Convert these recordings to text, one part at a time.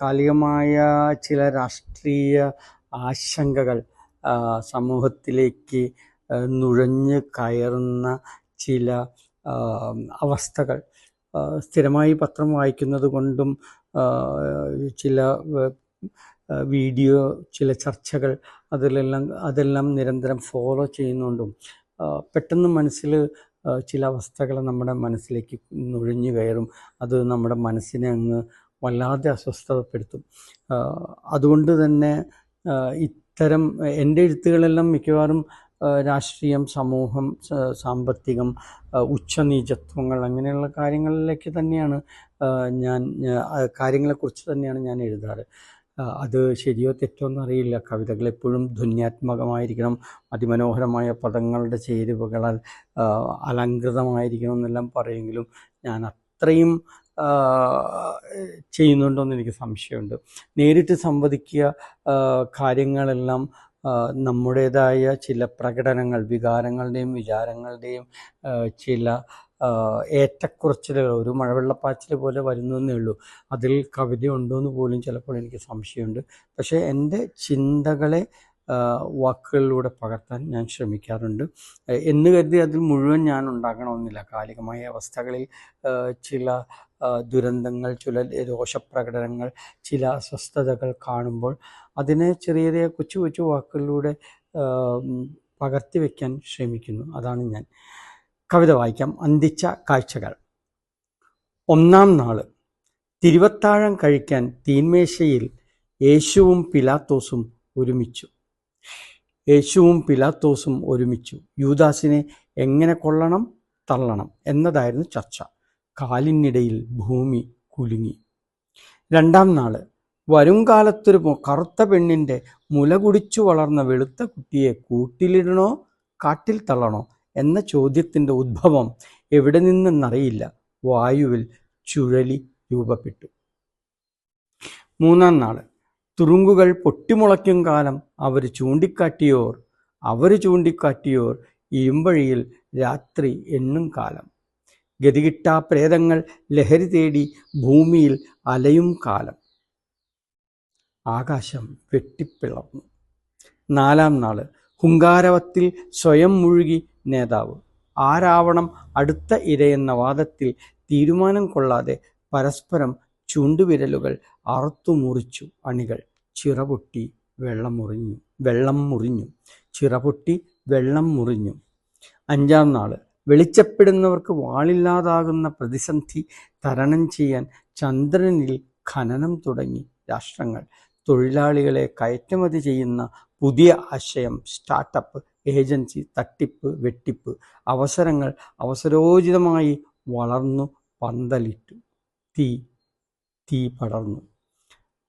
കാലികമായ ചില രാഷ്ട്രീയ ആശങ്കകൾ സമൂഹത്തിലേക്ക് നുഴഞ്ഞ് കയറുന്ന ചില അവസ്ഥകൾ. സ്ഥിരമായി പത്രം വായിക്കുന്നത് കൊണ്ടും ചില വീഡിയോ ചില ചർച്ചകൾ അതിലെല്ലാം അതെല്ലാം നിരന്തരം ഫോളോ ചെയ്യുന്നുണ്ടും പെട്ടെന്ന് മനസ്സിൽ ചില അവസ്ഥകൾ നമ്മുടെ മനസ്സിലേക്ക് നുഴഞ്ഞു കയറും. അത് നമ്മുടെ മനസ്സിനെ അങ്ങ് വല്ലാതെ അസ്വസ്ഥതപ്പെടുത്തും. അതുകൊണ്ട് തന്നെ ഇത്തരം എന്റെ എഴുത്തുകളെല്ലാം മിക്കവാറും രാഷ്ട്രീയം സമൂഹം സാമ്പത്തികം ഉച്ചനീചത്വങ്ങൾ അങ്ങനെയുള്ള കാര്യങ്ങളിലേക്ക് തന്നെയാണ് ഞാൻ കാര്യങ്ങളെക്കുറിച്ച് തന്നെയാണ് ഞാൻ എഴുതാറ്. അത് ശരിയോ തെറ്റോ എന്നറിയില്ല കവിതകൾ എപ്പോഴും ധ്വന്യാത്മകമായിരിക്കണം. അതിമനോഹരമായ പദങ്ങളുടെ ചേരുവകളാൽ അലങ്കൃതമായിരിക്കണം എന്നെല്ലാം പറയുമെങ്കിലും ഞാൻ അത്രയും ചെയ്യുന്നുണ്ടോയെന്ന് എനിക്ക് സംശയമുണ്ട്. നേരിട്ട് സംവദിക്കുക കാര്യങ്ങളെല്ലാം നമ്മുടേതായ ചില പ്രകടനങ്ങൾ വികാരങ്ങളുടെയും വിചാരങ്ങളുടെയും ചില ഏറ്റക്കുറച്ചിലുകൾ ഒരു മഴവെള്ളപ്പാച്ചിൽ പോലെ വരുന്നു എന്നേ ഉള്ളൂ. അതിൽ കവിത ഉണ്ടോ എന്ന് പോലും ചിലപ്പോൾ എനിക്ക് സംശയമുണ്ട്. പക്ഷേ എന്റെ ചിന്തകളെ വാക്കുകളിലൂടെ പകർത്താൻ ഞാൻ ശ്രമിക്കാറുണ്ട്. എന്ന് കരുതി അതിൽ മുഴുവൻ ഞാൻ ഉണ്ടാകണമെന്നില്ല. കാലികമായ അവസ്ഥകളിൽ ചില ദുരന്തങ്ങൾ ചില രോഷപ്രകടനങ്ങൾ ചില അസ്വസ്ഥതകൾ കാണുമ്പോൾ അതിനെ ചെറിയ ചെറിയ കൊച്ചു കൊച്ചു വാക്കുകളിലൂടെ പകർത്തി വയ്ക്കാൻ ശ്രമിക്കുന്നു. അതാണ് ഞാൻ. കവിത വായിക്കാം. അന്തിച്ച കാഴ്ചകൾ. ഒന്നാം നാൾ തിരുവത്താഴം കഴിക്കാൻ തീന്മേശയിൽ യേശുവും പിലാത്തോസും ഒരുമിച്ചു. യേശുവും പിലാത്തോസും ഒരുമിച്ചു. യൂദാസിനെ എങ്ങനെ കൊള്ളണം തള്ളണം എന്നതായിരുന്നു ചർച്ച. കാലിനിടയിൽ ഭൂമി കുലുങ്ങി. രണ്ടാം നാൾ. വരുംകാലത്തൊരു കറുത്ത പെണ്ണിന്റെ മുല കുടിച്ചു വളർന്ന വെളുത്ത കുട്ടിയെ കൂട്ടിലിടണോ? കാട്ടിൽ തള്ളണോ? എന്ന ചോദ്യത്തിന്റെ ഉദ്ഭവം എവിടെ നിന്നെന്നറിയില്ല. വായുവിൽ ചുഴലി രൂപപ്പെട്ടു. മൂന്നാം നാൾ. തുറുങ്കുകൾ പൊട്ടിമുളയ്ക്കും കാലം അവർ ചൂണ്ടിക്കാട്ടിയോർ അവർ ചൂണ്ടിക്കാട്ടിയോർ ഇരുമ്പഴിയിൽ രാത്രി എണ്ണും കാലം. ഗതികിട്ടാ പ്രേതങ്ങൾ ലഹരി തേടി ഭൂമിയിൽ അലയും കാലം. ആകാശം വെട്ടിപ്പിളർന്നു. നാലാം നാൾ ഹുങ്കാരവത്തിൽ സ്വയം മുഴുകി നേതാവ്. ആരാവണം അടുത്ത ഇരയെന്ന വാദത്തിൽ തീരുമാനം കൊള്ളാതെ പരസ്പരം ചുണ്ടുവിരലുകൾ അറുത്തു മുറിച്ചു അണികൾ. ചിറപൊട്ടി വെള്ളം മുറിഞ്ഞു. വെള്ളം മുറിഞ്ഞു. ചിറപൊട്ടി വെള്ളം മുറിഞ്ഞു. അഞ്ചാം നാൾ വെളിച്ചപ്പെടുന്നവർക്ക് വാളില്ലാതാകുന്ന പ്രതിസന്ധി തരണം ചെയ്യാൻ ചന്ദ്രനിൽ ഖനനം തുടങ്ങി രാഷ്ട്രങ്ങൾ. തൊഴിലാളികളെ കയറ്റുമതി ചെയ്യുന്ന പുതിയ ആശയം സ്റ്റാർട്ടപ്പ് ഏജൻസി തട്ടിപ്പ് വെട്ടിപ്പ് അവസരങ്ങൾ അവസരോചിതമായി വളർന്നു പന്തലിട്ടു. തീ തീ പടർന്നു.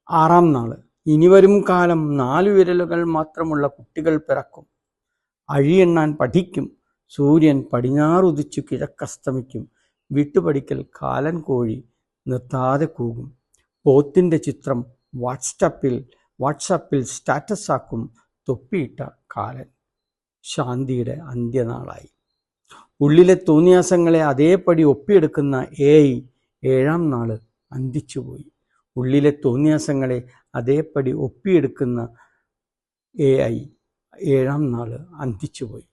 ആറാം നാൾ. ഇനി വരും കാലം നാലു വിരലുകൾ മാത്രമുള്ള കുട്ടികൾ പിറക്കും. അഴിയെണ്ണാൻ പഠിക്കും. സൂര്യൻ പടിഞ്ഞാറുദിച്ചു കിഴക്കസ്തമിക്കും. വിട്ടുപടിക്കൽ കാലൻ കോഴി നിർത്താതെ കൂകും. പോത്തിന്റെ ചിത്രം വാട്സപ്പിൽ വാട്സപ്പിൽ സ്റ്റാറ്റസ് ആക്കും തൊപ്പിയിട്ട കാലൻ. ശാന്തിയുടെ അന്ത്യനാളായി. ഉള്ളിലെ തോന്നിയാസങ്ങളെ അതേപടി ഒപ്പിയെടുക്കുന്ന എ ഏഴാം നാൾ അന്തിച്ചുപോയി ഉള്ളിലെ തോന്നിയാസങ്ങളെ അതേപടി ഒപ്പിയെടുക്കുന്ന എ ഐ ഏഴാം നാൾ അന്തിച്ചുപോയി.